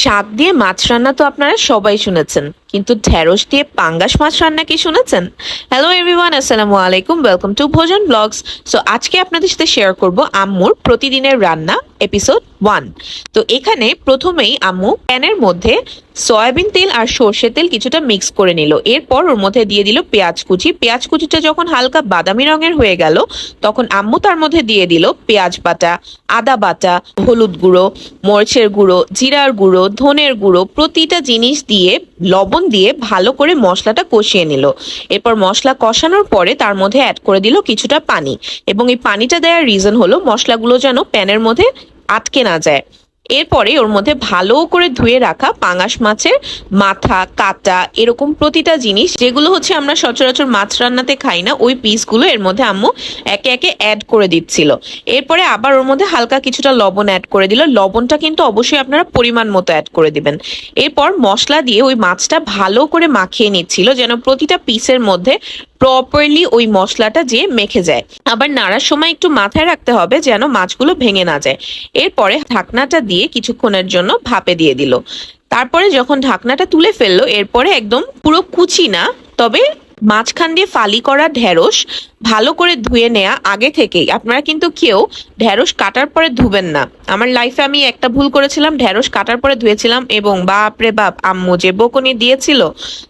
শাক দিয়ে মাছ রান্না তো আপনারা সবাই শুনেছেন। কিন্তু ঢেঁড়স দিয়ে পাঙ্গাস মাছ রান্না কি শুনেছেন? হ্যালো এভরিওয়ান আসসালামু আলাইকুম welcome to Bhojan blogs so আজকে আপনাদের সাথে শেয়ার করব আম্মুর প্রতিদিনের রান্না এপিসোড ওয়ান তো এখানে প্রথমেই আম্মু প্যানের মধ্যে সয়াবিন তেল আর সর্ষে তেল কিছুটা মিক্স করে নিল। এরপর ওর মধ্যে দিয়ে দিল পেঁয়াজ কুচি। পেঁয়াজ কুচিটা যখন হালকা বাদামি রঙের হয়ে গেল, তখন আম্মু তার মধ্যে দিয়ে দিল পেঁয়াজ বাটা, আদা বাটা, হলুদ গুঁড়ো, মরচের গুঁড়ো, জিরার গুঁড়ো, ধনের গুঁড়ো, প্রতিটা জিনিস দিয়ে লবণ দিয়ে ভালো করে মশলাটা কষিয়ে নিল। এরপর মশলা কষানোর পরে তার মধ্যে অ্যাড করে দিল কিছুটা পানি। এবং এই পানিটা দেওয়ার রিজন হলো মশলাগুলো যেন প্যানের মধ্যে আটকে না যায়। এরপরে ওর মধ্যে ভালো করে ধুয়ে রাখা পাঙাশ মাছের মাথা, কাটা, এরকম প্রতিটা জিনিস যেগুলো হচ্ছে আমরা সচরাচর মাছ রান্নাতে খাই না, ওই পিসগুলো এর মধ্যে আম্মু একে একে অ্যাড করে দিচ্ছিল। এরপরে আবার ওর মধ্যে হালকা কিছুটা লবণ অ্যাড করে দিল। লবণটা কিন্তু অবশ্যই আপনারা পরিমাণ মতো অ্যাড করে দিবেন। এরপর মশলা দিয়ে ওই মাছটা ভালো করে মাখিয়ে নিচ্ছিল যেন প্রতিটা পিসের মধ্যে প্রপারলি ওই মশলাটা যে মেখে যায়। আবার নাড়ার সময় একটু মাথায় রাখতে হবে যেন মাছগুলো ভেঙে না যায়। এরপরে ঢাকনাটা দিয়ে কিছুক্ষণের জন্য ভাপে দিয়ে দিল। তারপরে যখন ঢাকনাটা তুলে ফেলল, এরপরে একদম পুরো কুচি না, তবে মাঝখান দিয়ে ফালি করা ঢেঁড়স ভালো করে ধুয়ে নেওয়া আগে থেকেই। আপনারা কিন্তু কেউ ঢেঁড়স কাটার পরে ধুবেন না। আমার লাইফে আমি একটা ভুল করেছিলাম, ঢেঁড়স কাটার পরে ধুয়েছিলাম এবং বাপ রে বাপ, আম্মু যে বকুনি দিয়েছিল,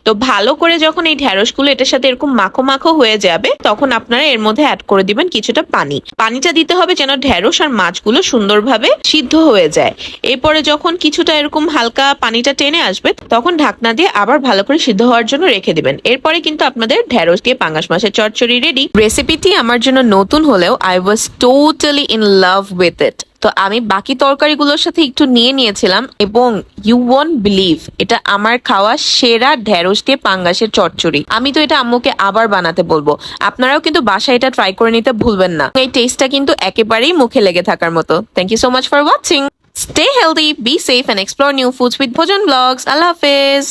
তো ভালো করে যখন এই ঢেঁড়সগুলো এটার সাথে এরকম মাখো মাখো হয়ে যাবে, তখন আপনারা এর মধ্যে অ্যাড করে দিবেন কিছুটা পানি। পানিটা দিতে হবে যেন ঢেঁড়স আর মাছগুলো সুন্দরভাবে সিদ্ধ হয়ে যায়। এরপরে যখন কিছুটা এরকম হালকা পানিটা টেনে আসবে, তখন ঢাকনা দিয়ে আবার ভালো করে সিদ্ধ হওয়ার জন্য রেখে দিবেন। এরপরে কিন্তু আপনাদের ঢেঁড়স দিয়ে পাঙ্গাস মাছের চচ্চড়ি রেডি রেসিপিটি আমার জন্য নতুন হলেও I was totally in love with it তো আমি বাকি তরকারিগুলোর সাথে একটু নিয়ে নিয়েছিলাম এবং ইউ ওয়ন বিলিভ এটা আমার খাওয়া সেরা ঢেঁড়স দিয়ে পাঙ্গাসের চচ্চড়ি। আমি তো এটা আম্মুকে আবার বানাতে বলব। আপনারাও কিন্তু বাসায় এটা ট্রাই করে নিতে ভুলবেন না। এই টেস্টটা কিন্তু একেবারেই মুখে লেগে থাকার মতো। Thank you so much for watching stay healthy be safe and explore new foods with Bhojan blogs আল্লাহ হাফেজ।